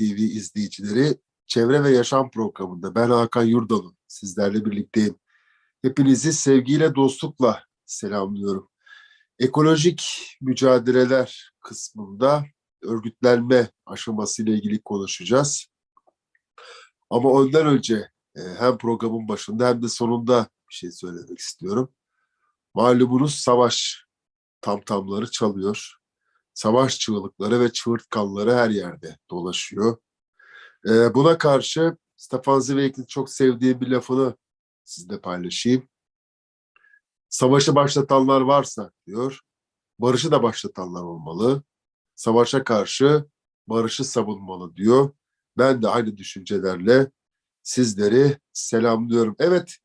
TV izleyicileri Çevre ve Yaşam programında ben Hakan Yurdalı sizlerle birlikteyim. Hepinizi sevgiyle, dostlukla selamlıyorum. Ekolojik mücadeleler kısmında örgütlenme aşamasıyla ilgili konuşacağız. Ama ondan önce e, hem programın başında hem de sonunda bir şey söylemek istiyorum. Malumunuz savaş tamtamları çalıyor. Savaş çığlıkları ve çığırtkanları her yerde dolaşıyor. Ee, buna karşı Stefan Zweig'in çok sevdiğim bir lafını sizle paylaşayım. Savaşı başlatanlar varsa diyor, barışı da başlatanlar olmalı. Savaşa karşı barışı savunmalı diyor. Ben de aynı düşüncelerle sizleri selamlıyorum. Evet,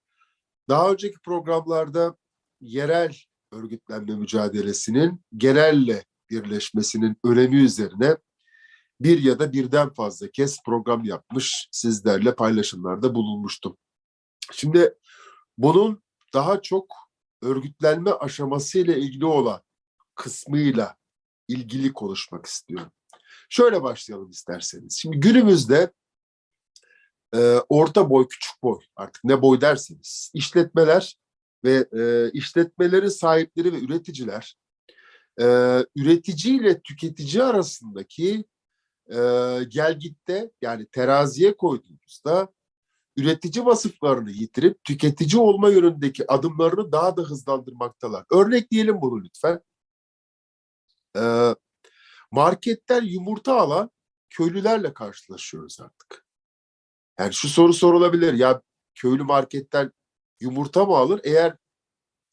daha önceki programlarda yerel örgütlenme mücadelesinin genelle birleşmesinin önemi üzerine bir ya da birden fazla kez program yapmış, sizlerle paylaşımlarda bulunmuştum. Şimdi bunun daha çok örgütlenme aşamasıyla ilgili olan kısmıyla ilgili konuşmak istiyorum. Şöyle başlayalım isterseniz. Şimdi günümüzde e, orta boy, küçük boy artık ne boy derseniz işletmeler ve e, işletmelerin sahipleri ve üreticiler e, üretici ile tüketici arasındaki e, gelgitte yani teraziye koyduğumuzda üretici vasıflarını yitirip tüketici olma yönündeki adımlarını daha da hızlandırmaktalar. Örnekleyelim bunu lütfen. E, marketten yumurta alan köylülerle karşılaşıyoruz artık. Yani şu soru sorulabilir ya köylü marketten yumurta mı alır? Eğer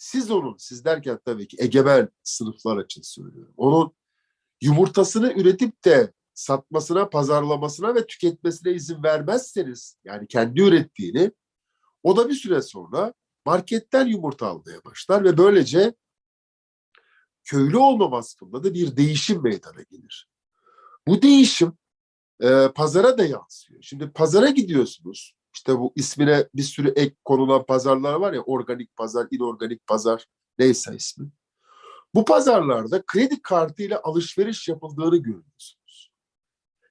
siz onun, siz derken tabii ki egemen sınıflar için söylüyorum. Onun yumurtasını üretip de satmasına, pazarlamasına ve tüketmesine izin vermezseniz, yani kendi ürettiğini, o da bir süre sonra marketten yumurta almaya başlar ve böylece köylü olma vasfında da bir değişim meydana gelir. Bu değişim e, pazara da yansıyor. Şimdi pazara gidiyorsunuz, işte bu ismine bir sürü ek konulan pazarlar var ya organik pazar, inorganik pazar neyse ismi. Bu pazarlarda kredi kartıyla alışveriş yapıldığını görüyorsunuz.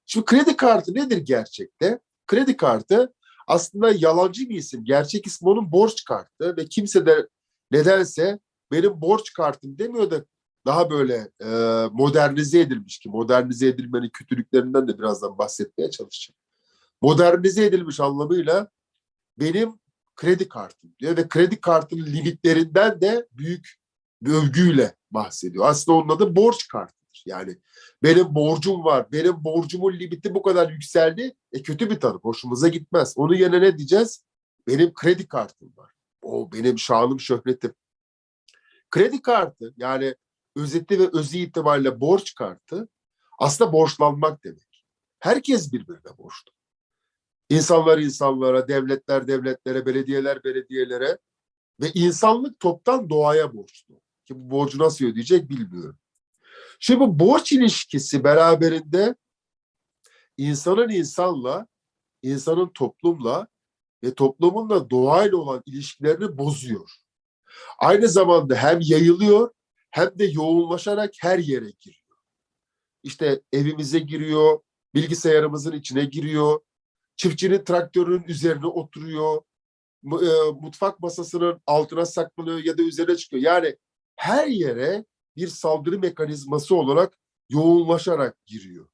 Şimdi kredi kartı nedir gerçekte? Kredi kartı aslında yalancı bir isim. Gerçek ismi onun borç kartı ve kimse de nedense benim borç kartım demiyor da daha böyle e, modernize edilmiş ki modernize edilmenin kötülüklerinden de birazdan bahsetmeye çalışacağım modernize edilmiş anlamıyla benim kredi kartım diyor ve kredi kartının limitlerinden de büyük bir övgüyle bahsediyor. Aslında onun adı borç kartıdır. Yani benim borcum var, benim borcumun limiti bu kadar yükseldi. E kötü bir tanım, hoşumuza gitmez. Onun yerine ne diyeceğiz? Benim kredi kartım var. O benim şanım, şöhretim. Kredi kartı yani özeti ve özü itibariyle borç kartı aslında borçlanmak demek. Herkes birbirine borçlu. İnsanlar insanlara, devletler devletlere, belediyeler belediyelere ve insanlık toptan doğaya borçlu. Ki bu borcu nasıl ödeyecek bilmiyorum. Şimdi bu borç ilişkisi beraberinde insanın insanla, insanın toplumla ve toplumun da doğayla olan ilişkilerini bozuyor. Aynı zamanda hem yayılıyor hem de yoğunlaşarak her yere giriyor. İşte evimize giriyor, bilgisayarımızın içine giriyor, Çiftçinin traktörünün üzerine oturuyor. E, mutfak masasının altına saklanıyor ya da üzerine çıkıyor. Yani her yere bir saldırı mekanizması olarak yoğunlaşarak giriyor.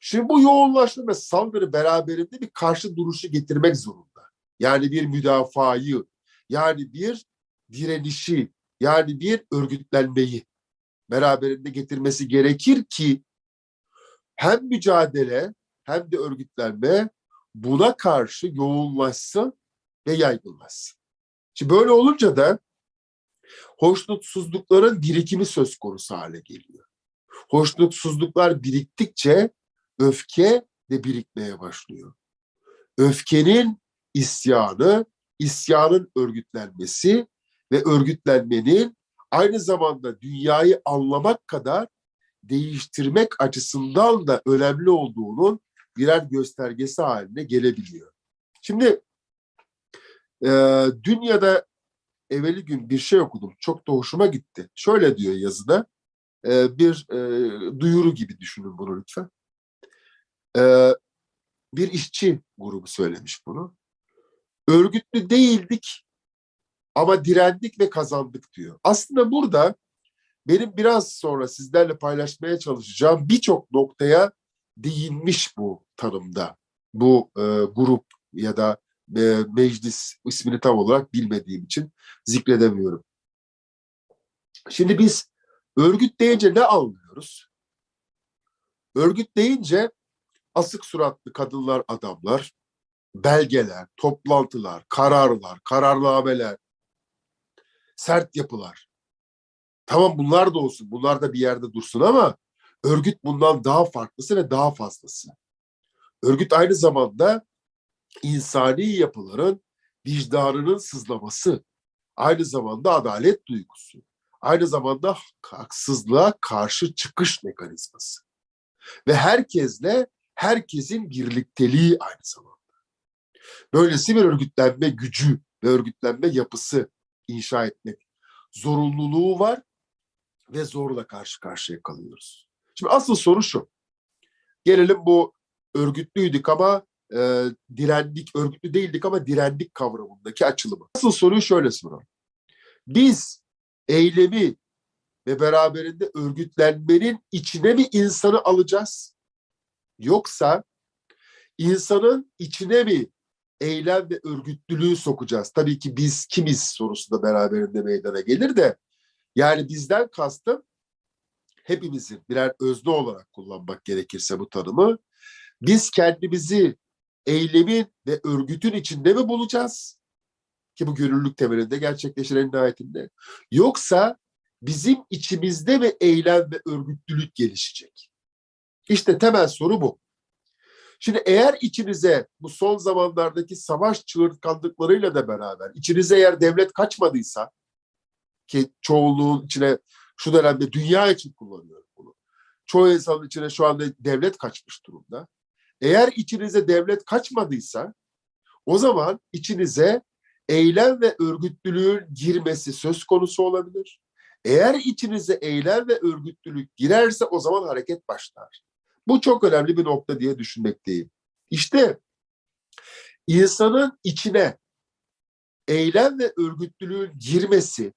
Şimdi bu yoğunlaşma ve saldırı beraberinde bir karşı duruşu getirmek zorunda. Yani bir müdafayı, yani bir direnişi, yani bir örgütlenmeyi beraberinde getirmesi gerekir ki hem mücadele hem de örgütlenme buna karşı yoğunlaşsın ve yaygınlaşsın. Şimdi böyle olunca da hoşnutsuzlukların birikimi söz konusu hale geliyor. Hoşnutsuzluklar biriktikçe öfke de birikmeye başlıyor. Öfkenin isyanı, isyanın örgütlenmesi ve örgütlenmenin aynı zamanda dünyayı anlamak kadar değiştirmek açısından da önemli olduğunun birer göstergesi haline gelebiliyor. Şimdi e, dünyada evveli gün bir şey okudum. Çok da hoşuma gitti. Şöyle diyor yazıda. E, bir e, duyuru gibi düşünün bunu lütfen. E, bir işçi grubu söylemiş bunu. Örgütlü değildik ama direndik ve kazandık diyor. Aslında burada benim biraz sonra sizlerle paylaşmaya çalışacağım birçok noktaya değinmiş bu tanımda. Bu e, grup ya da e, meclis ismini tam olarak bilmediğim için zikredemiyorum. Şimdi biz örgüt deyince ne anlıyoruz? Örgüt deyince asık suratlı kadınlar, adamlar, belgeler, toplantılar, kararlar, kararnameler, sert yapılar. Tamam bunlar da olsun, bunlar da bir yerde dursun ama örgüt bundan daha farklısı ve daha fazlası. Örgüt aynı zamanda insani yapıların vicdanının sızlaması, aynı zamanda adalet duygusu, aynı zamanda haksızlığa karşı çıkış mekanizması. Ve herkesle herkesin birlikteliği aynı zamanda. Böylesi bir örgütlenme gücü ve örgütlenme yapısı inşa etmek zorunluluğu var ve zorla karşı karşıya kalıyoruz. Şimdi asıl soru şu. Gelelim bu örgütlüydük ama e, direndik, örgütlü değildik ama direndik kavramındaki açılımı. Asıl soruyu şöyle soralım. Biz eylemi ve beraberinde örgütlenmenin içine mi insanı alacağız? Yoksa insanın içine mi eylem ve örgütlülüğü sokacağız? Tabii ki biz kimiz sorusu da beraberinde meydana gelir de yani bizden kastım hepimizin birer özne olarak kullanmak gerekirse bu tanımı biz kendimizi eylemin ve örgütün içinde mi bulacağız? Ki bu gönüllülük temelinde gerçekleşir en nihayetinde. Yoksa bizim içimizde ve eylem ve örgütlülük gelişecek. İşte temel soru bu. Şimdi eğer içinize bu son zamanlardaki savaş çığırtkanlıklarıyla da beraber içinize eğer devlet kaçmadıysa ki çoğunluğun içine şu dönemde dünya için kullanıyorum bunu. Çoğu insanın içine şu anda devlet kaçmış durumda. Eğer içinize devlet kaçmadıysa o zaman içinize eylem ve örgütlülüğün girmesi söz konusu olabilir. Eğer içinize eylem ve örgütlülük girerse o zaman hareket başlar. Bu çok önemli bir nokta diye düşünmekteyim. İşte insanın içine eylem ve örgütlülüğün girmesi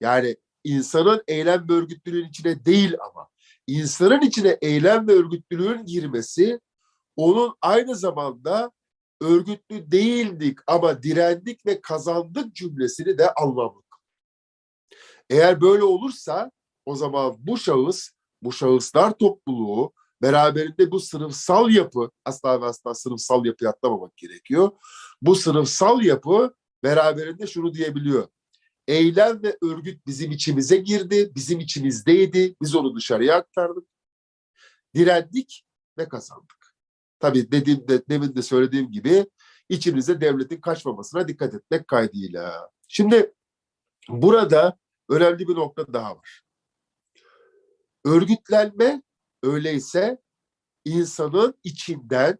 yani insanın eylem ve örgütlülüğün içine değil ama insanın içine eylem ve örgütlülüğün girmesi onun aynı zamanda örgütlü değildik ama direndik ve kazandık cümlesini de anlamlı. Eğer böyle olursa o zaman bu şahıs, bu şahıslar topluluğu beraberinde bu sınıfsal yapı, asla ve asla sınıfsal yapıyı atlamamak gerekiyor. Bu sınıfsal yapı beraberinde şunu diyebiliyor. Eylem ve örgüt bizim içimize girdi, bizim içimizdeydi, biz onu dışarıya aktardık. Direndik ve kazandık. Tabii dediğim de, demin de söylediğim gibi içimize devletin kaçmamasına dikkat etmek kaydıyla. Şimdi burada önemli bir nokta daha var. Örgütlenme öyleyse insanın içinden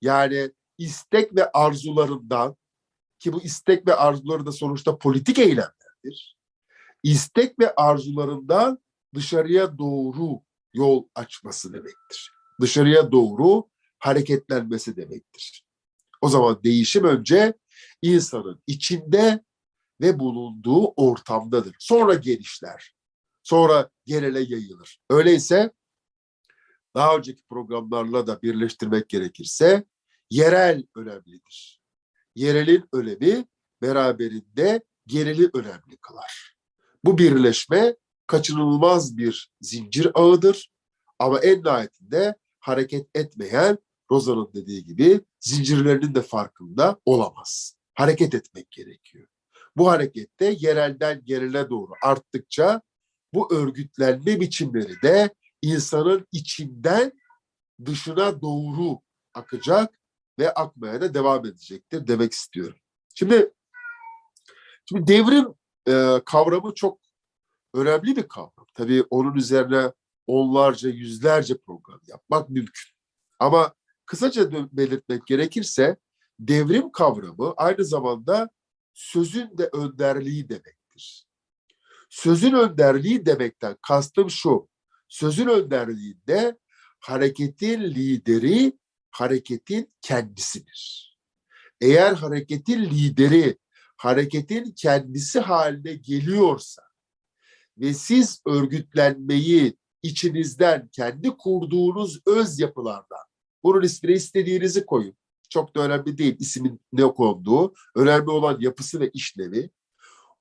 yani istek ve arzularından ki bu istek ve arzuları da sonuçta politik eylemlerdir. İstek ve arzularından dışarıya doğru yol açması demektir. Dışarıya doğru hareketlenmesi demektir. O zaman değişim önce insanın içinde ve bulunduğu ortamdadır. Sonra genişler. Sonra genele yayılır. Öyleyse daha önceki programlarla da birleştirmek gerekirse yerel önemlidir. Yerelin önemi beraberinde geneli önemli kılar. Bu birleşme kaçınılmaz bir zincir ağıdır ama en nihayetinde hareket etmeyen Roza'nın dediği gibi zincirlerinin de farkında olamaz. Hareket etmek gerekiyor. Bu harekette yerelden genele doğru arttıkça bu örgütlenme biçimleri de insanın içinden dışına doğru akacak ve akmaya da devam edecektir demek istiyorum. Şimdi şimdi devrim e, kavramı çok önemli bir kavram. Tabii onun üzerine onlarca, yüzlerce program yapmak mümkün. Ama kısaca belirtmek gerekirse devrim kavramı aynı zamanda sözün de önderliği demektir. Sözün önderliği demekten kastım şu. Sözün önderliğinde hareketin lideri hareketin kendisidir. Eğer hareketin lideri hareketin kendisi haline geliyorsa ve siz örgütlenmeyi içinizden kendi kurduğunuz öz yapılardan bunun ismini istediğinizi koyun. Çok da önemli değil ismin ne konduğu. Önemli olan yapısı ve işlevi.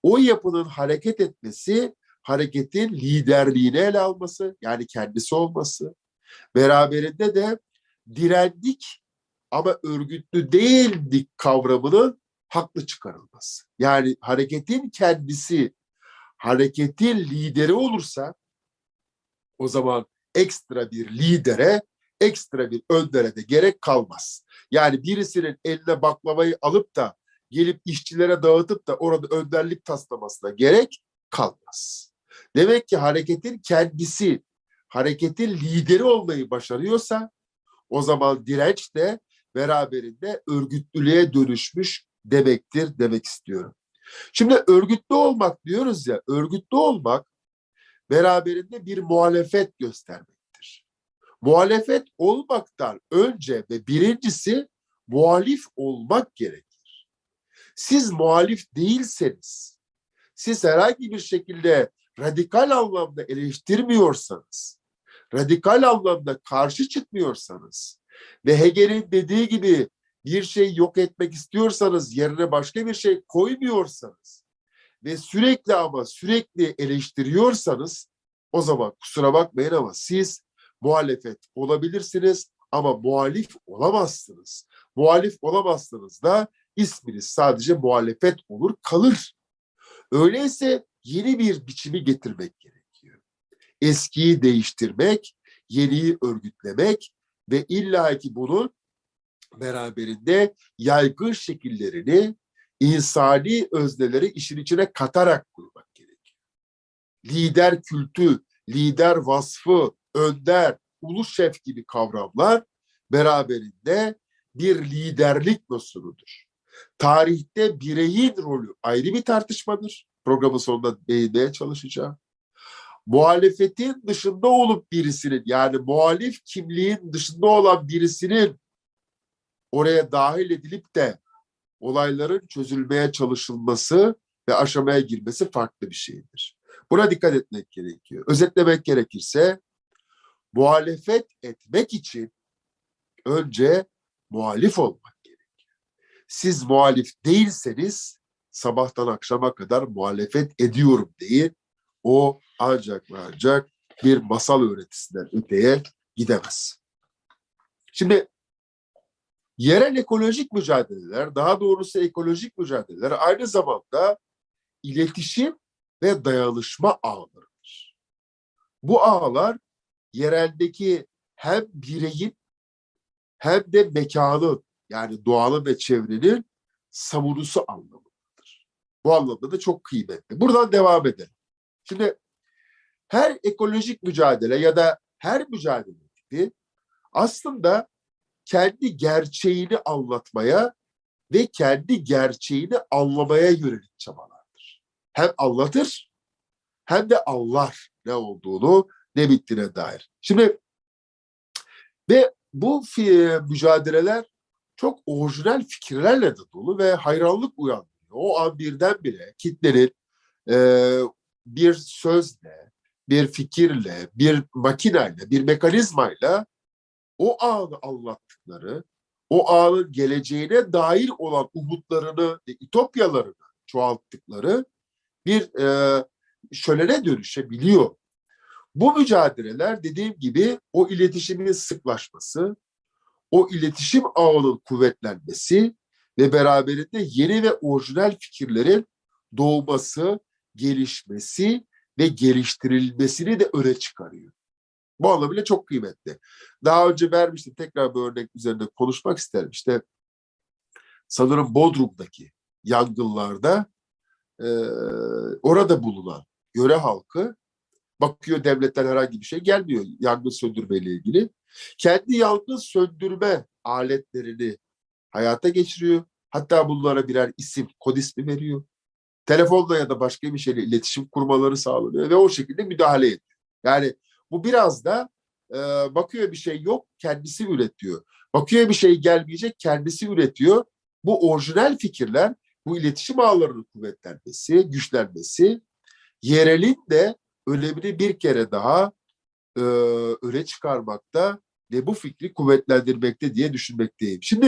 O yapının hareket etmesi, hareketin liderliğini ele alması, yani kendisi olması. Beraberinde de direndik ama örgütlü değildik kavramının haklı çıkarılması. Yani hareketin kendisi, hareketin lideri olursa o zaman ekstra bir lidere, ekstra bir öndere de gerek kalmaz. Yani birisinin eline baklavayı alıp da gelip işçilere dağıtıp da orada önderlik taslamasına gerek kalmaz. Demek ki hareketin kendisi, hareketin lideri olmayı başarıyorsa o zaman direnç de beraberinde örgütlülüğe dönüşmüş demektir demek istiyorum. Şimdi örgütlü olmak diyoruz ya, örgütlü olmak beraberinde bir muhalefet göstermektir. Muhalefet olmaktan önce ve birincisi muhalif olmak gerekir. Siz muhalif değilseniz, siz herhangi bir şekilde radikal anlamda eleştirmiyorsanız, radikal anlamda karşı çıkmıyorsanız ve Hegel'in dediği gibi bir şey yok etmek istiyorsanız yerine başka bir şey koymuyorsanız ve sürekli ama sürekli eleştiriyorsanız o zaman kusura bakmayın ama siz muhalefet olabilirsiniz ama muhalif olamazsınız. Muhalif olamazsınız da isminiz sadece muhalefet olur kalır. Öyleyse yeni bir biçimi getirmek gerekiyor. Eskiyi değiştirmek, yeniyi örgütlemek ve illaki bunun beraberinde yaygın şekillerini, insani özneleri işin içine katarak kurmak gerekiyor. Lider kültü, lider vasfı, önder, ulu şef gibi kavramlar beraberinde bir liderlik nosunudur. Tarihte bireyin rolü ayrı bir tartışmadır. Programın sonunda değinmeye çalışacağım. Muhalefetin dışında olup birisinin yani muhalif kimliğin dışında olan birisinin oraya dahil edilip de olayların çözülmeye çalışılması ve aşamaya girmesi farklı bir şeydir. Buna dikkat etmek gerekiyor. Özetlemek gerekirse muhalefet etmek için önce muhalif olmak gerekiyor. Siz muhalif değilseniz sabahtan akşama kadar muhalefet ediyorum diye o ancak ve ancak bir masal öğretisinden öteye gidemez. Şimdi yerel ekolojik mücadeleler, daha doğrusu ekolojik mücadeleler aynı zamanda iletişim ve dayanışma ağlarıdır. Bu ağlar yereldeki hem bireyin hem de mekanın yani doğanın ve çevrenin savunusu anlamındadır. Bu anlamda da çok kıymetli. Buradan devam edelim. Şimdi her ekolojik mücadele ya da her mücadele tipi aslında kendi gerçeğini anlatmaya ve kendi gerçeğini anlamaya yönelik çabalardır. Hem anlatır hem de anlar ne olduğunu ne bittiğine dair. Şimdi ve bu mücadeleler çok orijinal fikirlerle de dolu ve hayranlık uyandırıyor. O an birdenbire kitlerin e, bir sözle, bir fikirle, bir makineyle, bir mekanizmayla o anı anlattıkları, o anın geleceğine dair olan umutlarını ütopyalarını çoğalttıkları bir e, şölene dönüşebiliyor. Bu mücadeleler dediğim gibi o iletişimin sıklaşması, o iletişim ağının kuvvetlenmesi ve beraberinde yeni ve orijinal fikirlerin doğması, gelişmesi ve geliştirilmesini de öne çıkarıyor. Bu anlamıyla çok kıymetli. Daha önce vermiştim tekrar bir örnek üzerinde konuşmak isterim. İşte sanırım Bodrum'daki yangınlarda e, orada bulunan yöre halkı bakıyor devletten herhangi bir şey gelmiyor yangın söndürmeyle ilgili. Kendi yangın söndürme aletlerini hayata geçiriyor. Hatta bunlara birer isim, kod ismi veriyor. Telefonla ya da başka bir şeyle iletişim kurmaları sağlanıyor ve o şekilde müdahale ediyor. Yani bu biraz da e, bakıyor bir şey yok, kendisi üretiyor. Bakıyor bir şey gelmeyecek, kendisi üretiyor. Bu orijinal fikirler, bu iletişim ağlarının kuvvetlenmesi, güçlenmesi, yerelin de önemini bir kere daha e, öne çıkarmakta ve bu fikri kuvvetlendirmekte diye düşünmekteyim. Şimdi